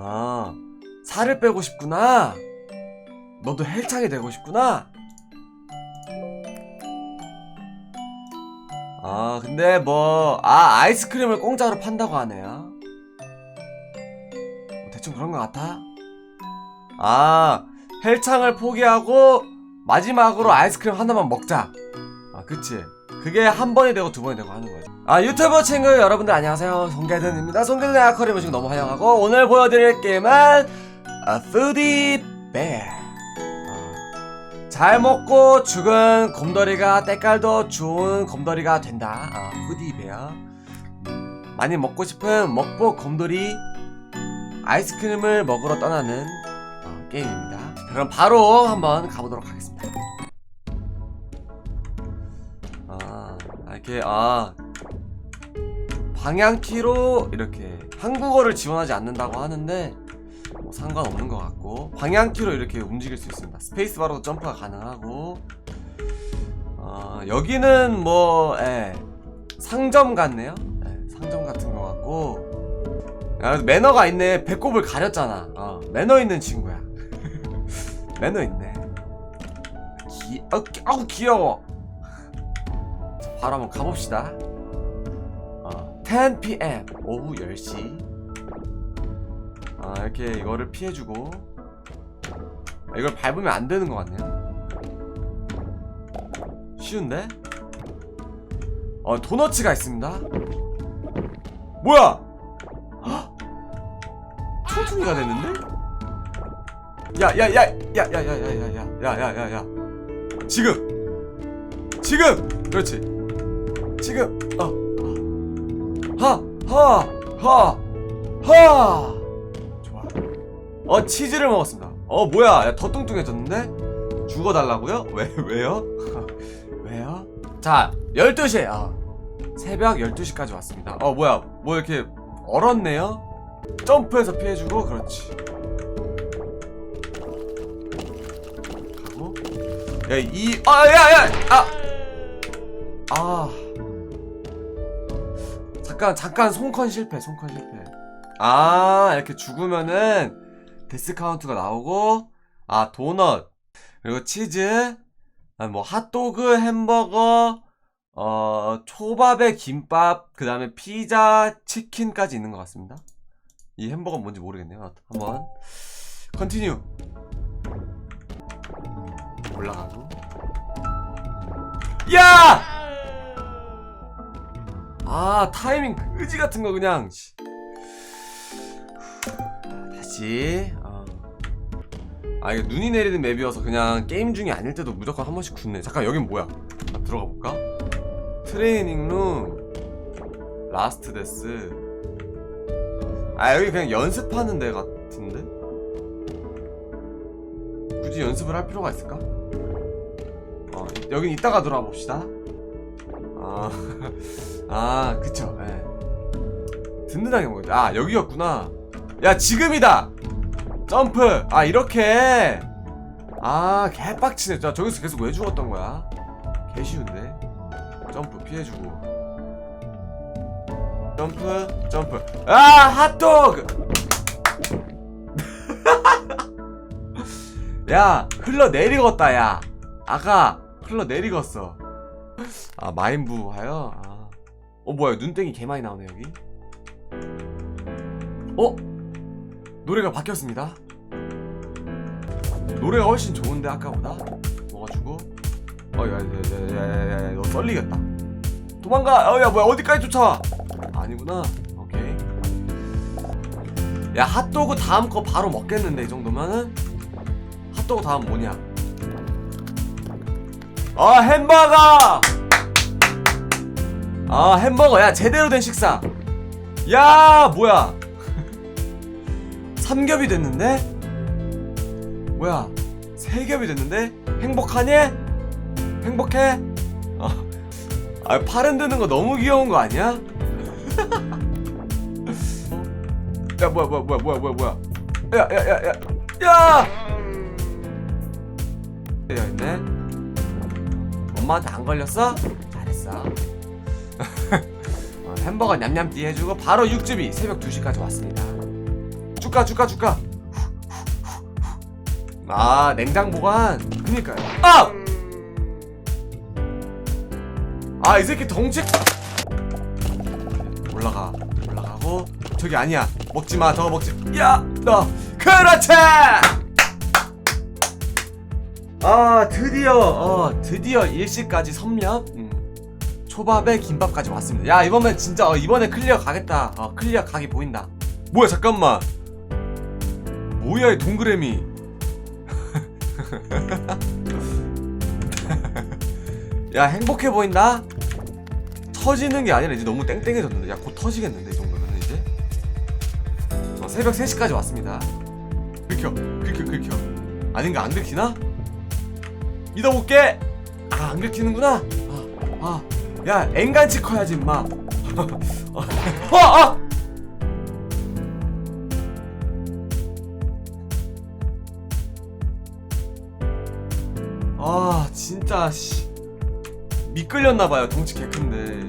아, 살을 빼고 싶구나. 너도 헬창이 되고 싶구나. 아, 근데 뭐, 아, 아이스크림을 공짜로 판다고 하네요. 뭐 대충 그런 것 같아. 아, 헬창을 포기하고, 마지막으로 아이스크림 하나만 먹자. 아, 그치. 그게 한 번이 되고 두 번이 되고 하는 거지. 아, 유튜브 친구 여러분들 안녕하세요. 송계든입니다. 송계든의 아커리 모식 너무 환영하고, 오늘 보여드릴 게임은, 아, 푸디 베. 아, 잘 먹고 죽은 곰돌이가 때깔도 좋은 곰돌이가 된다. 아, 푸디 베어. 음, 많이 먹고 싶은 먹보 곰돌이 아이스크림을 먹으러 떠나는 어, 게임입니다. 그럼 바로 한번 가보도록 하겠습니다. 이렇게, 아, 방향키로 이렇게 한국어를 지원하지 않는다고 하는데, 뭐 상관없는 것 같고, 방향키로 이렇게 움직일 수 있습니다. 스페이스바로 점프가 가능하고, 어, 여기는 뭐, 예, 상점 같네요? 예, 상점 같은 것 같고, 야, 그래도 매너가 있네. 배꼽을 가렸잖아. 어, 매너 있는 친구야. 매너 있네. 기, 아, 기- 아우 귀여워. 자, 바로 한번 가봅시다. 어, 10 p.m. 오후 10시. 아, 이렇게 이거를 피해주고. 아, 이걸 밟으면 안 되는 것 같네요. 쉬운데? 어, 도너츠가 있습니다. 뭐야? 초중이가 됐는데? 야야야야야야야야야야야야야 지금 지금 그렇지 지금 어하하하하. 좋아. 어 치즈를 먹었습니다. 어 뭐야? 야, 더 뚱뚱해졌는데? 죽어달라고요? 왜 왜요? 왜요? 자 12시에 어, 새벽 12시까지 왔습니다. 어 뭐야? 뭐 이렇게 얼었네요? 점프해서 피해주고 그렇지. 가고. 야이 아야야! 아! 아 잠깐 잠깐 손컨 실패 손컨 실패 아 이렇게 죽으면은 디스카운트가 나오고 아 도넛 그리고 치즈 아, 뭐 핫도그 햄버거 어 초밥에 김밥 그 다음에 피자 치킨까지 있는 것 같습니다 이 햄버거는 뭔지 모르겠네요. 한번 컨티뉴 올라가고 야! 아 타이밍 의지 같은 거 그냥 씨. 다시 어. 아 이게 눈이 내리는 맵이어서 그냥 게임 중이 아닐 때도 무조건 한 번씩 굳네 잠깐 여긴 뭐야 아, 들어가 볼까? 트레이닝 룸 라스트 데스 아 여기 그냥 연습하는 데 같은데? 굳이 연습을 할 필요가 있을까? 어 여긴 이따가 돌아봅시다 아, 아 그쵸. 예. 든든하게 먹었다 아 여기였구나. 야 지금이다! 점프! 아 이렇게! 아 개빡치네. 자 저기서 계속 왜 죽었던 거야? 개 쉬운데. 점프 피해주고. 점프 점프. 아 핫도그! 야 흘러 내리겠다 야. 아가 흘러 내리겠어. 아 마인부 하여? 아. 어 뭐야 눈땡이 개 많이 나오네 여기. 어? 노래가 바뀌었습니다. 노래가 훨씬 좋은데 아까보다? 먹어주고. 어야야야야야야 너 썰리겠다. 도망가! 어야 뭐야 어디까지 쫓아와 아니구나. 오케이. 야 핫도그 다음 거 바로 먹겠는데 이 정도면은? 핫도그 다음 뭐냐? 아 햄버거 아 햄버거 야 제대로 된 식사 야 뭐야 삼겹이 됐는데 뭐야 세 겹이 됐는데 행복하니 행복해 어. 아, 팔 흔드는 거 너무 귀여운 거 아니야? 야, 뭐야, 뭐야, 뭐야, 뭐야, 뭐야, 뭐야. 야, 야, 야, 야, 야! 야, 있네. 엄마한테 안 걸렸어? 잘했어. 어, 햄버거 냠냠띠 해주고 바로 육즙이 새벽 2시까지 왔습니다. 쭉가 쭉가 쭉가. 아 냉장 보관. 그니까요. 아! 아 이 새끼 덩치. 올라가 올라가고. 저기 아니야. 먹지마 더 먹지. 야너. 그렇지! 아 드디어 어 드디어 일시까지 섭렵. 음. 초밥에 김밥까지 왔습니다. 야 이번엔 진짜 어, 이번에 클리어 가겠다. 어 클리어 각이 보인다. 뭐야 잠깐만. 뭐야 이 동그라미. 야 행복해 보인다? 터지는 게 아니라 이제 너무 땡땡해졌는데. 야 곧 터지겠는데 이 정도면 이제? 어, 새벽 3시까지 왔습니다. 긁혀 긁혀 긁혀. 아닌가 안 긁히나? 믿어볼게! 아 안 긁히는구나. 아 야 앵간치 커야지 임마. 어, 아! 아 진짜 씨. 미끌렸나봐요 덩치 개 큰데.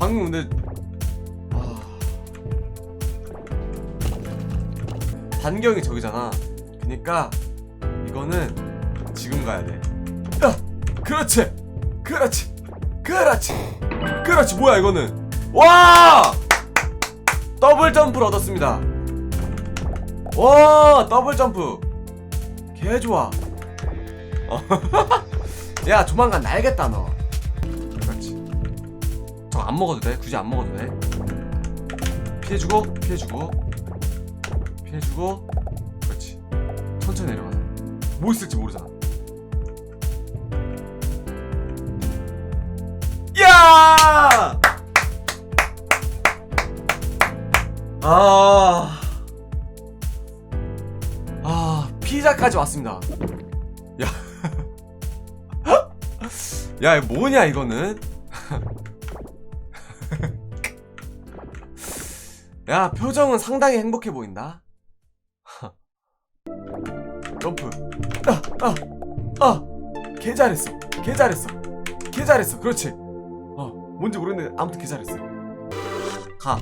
방금 근데 아. 반경이 저기잖아. 그니까 이거는 지금 가야 돼. 야! 그렇지! 그렇지 그렇지. 그렇지 뭐야 이거는? 와! 더블 점프를 얻었습니다. 와 더블 점프. 개 좋아. 어. 야 조만간 날겠다 너. 그렇지. 저거 안 먹어도 돼? 굳이 안 먹어도 돼? 피해주고 피해주고. 피해주고. 그렇지. 천천히 내려가자. 뭐 있을지 모르잖아 야! 아, 아, 피자까지 왔습니다. 야, 이거 뭐냐, 이거는? 야, 표정은 상당히 행복해 보인다. 점프. 아, 아, 아. 개 잘했어. 개 잘했어. 개 잘했어. 그렇지. 어, 뭔지 모르겠는데, 아무튼 개 잘했어. 가.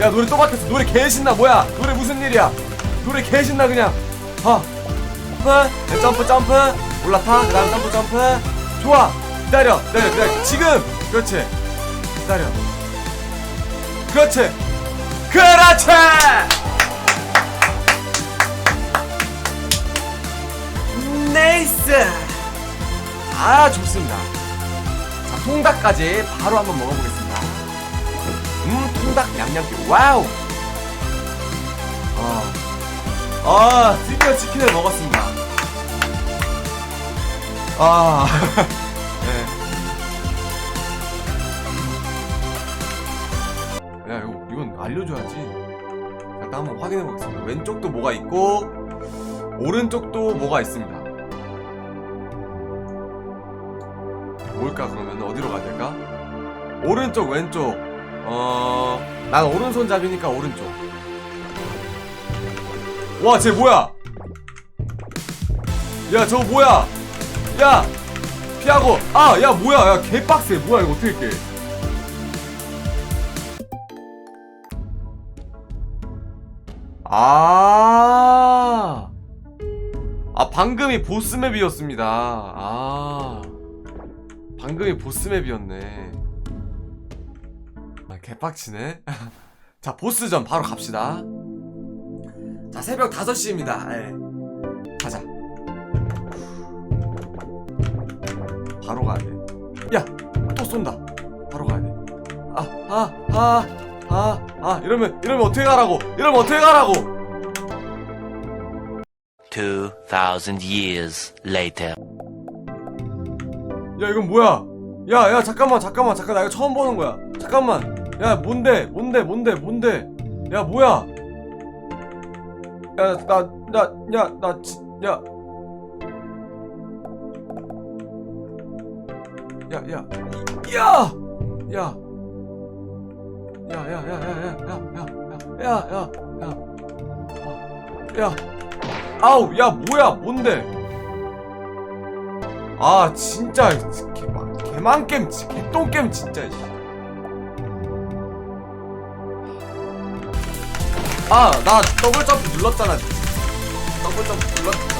야, 노래 또 바뀌었어. 노래 개 신나. 뭐야? 노래 무슨 일이야? 노래 개 신나, 그냥. 가. 점프, 네, 점프, 점프. 올라타. 그 다음 점프, 점프. 좋아. 기다려. 기다려, 기다려. 지금. 그렇지. 기다려. 그렇지. 그렇지! 네이스! 아, 좋습니다. 자, 통닭까지 바로 한번 먹어보겠습니다. 음, 통닭 양념기. 와우! 아, 아, 드디어 치킨을 먹었습니다. 아, 네. 야, 이거, 이건 알려줘야지. 자, 일단 한번 확인해 보겠습니다. 왼쪽도 뭐가 있고, 오른쪽도 뭐가 있습니다. 뭘까, 그러면? 어디로 가야 될까? 오른쪽, 왼쪽. 어, 난 오른손잡이니까 오른쪽. 와, 쟤 뭐야? 야, 저거 뭐야? 야! 피하고! 아, 야, 뭐야? 야, 개빡세. 뭐야, 이거 어떻게 깨? 아. 아, 방금이 보스맵이었습니다. 아. 방금이 보스맵이었네. 아, 개빡치네. 자, 보스전 바로 갑시다. 자, 새벽 5시입니다. 예. 가자. 바로 가야 돼. 야, 또 쏜다. 바로 가야 돼. 아, 아, 아, 아, 아, 이러면, 이러면 어떻게 가라고? 이러면 어떻게 가라고? 2,000 years later. 야, 이건 뭐야? 야, 야, 잠깐만, 잠깐만, 잠깐, 나 이거 처음 보는 거야. 잠깐만. 야, 뭔데, 뭔데, 뭔데, 뭔데? 야, 뭐야? 야, 나, 나, 야, 나, 지, 야. 야, 야, 이- 야! 야. 야, 야, 야, 야, 야, 야, 야, 야, 야, 야, 야. 야. 아우, 야, 뭐야, 뭔데? 아 진짜 개망 개망 게임 개똥 게임 진짜. 아나 더블 점프 눌렀잖아. 더블 점프 눌렀잖아.